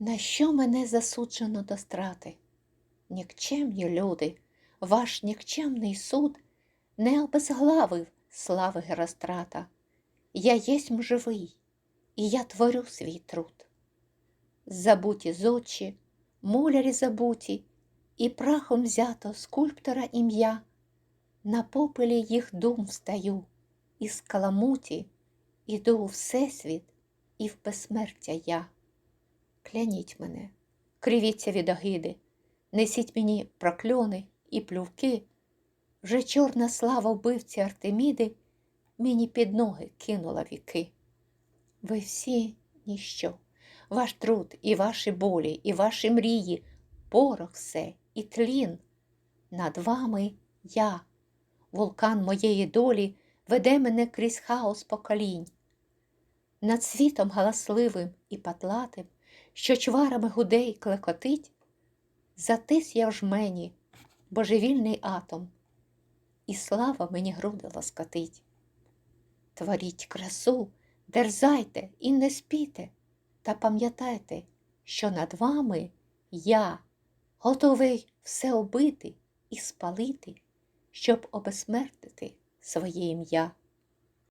На що мене засуджено до страти? Нікчемні люди, ваш нікчемний суд не обезглавив слави Герострата. Я єсмь живий, і я творю свій труд. Забуті зодчі, мулярі забуті, і прахом взято скульптора ім'я. На попелі їх дум встаю, і з каламуті іду у всесвіт, і в безсмертя я. Кляніть мене, кривіться від огиди, несіть мені прокльони і плювки. Вже чорна слава вбивці Артеміди мені під ноги кинула віки. Ви всі ніщо, ваш труд, і ваші болі, і ваші мрії, порох все і тлін. Над вами я, вулкан моєї долі, веде мене крізь хаос поколінь. Над світом галасливим і патлатим, що чварами гуде й клекотить, затис я в жмені, божевільний атом, і слава мені груди лоскотить. Творіть красу, дерзайте і не спійте, та пам'ятайте, що над вами я, готовий все обити і спалити, щоб обесмертити своє ім'я.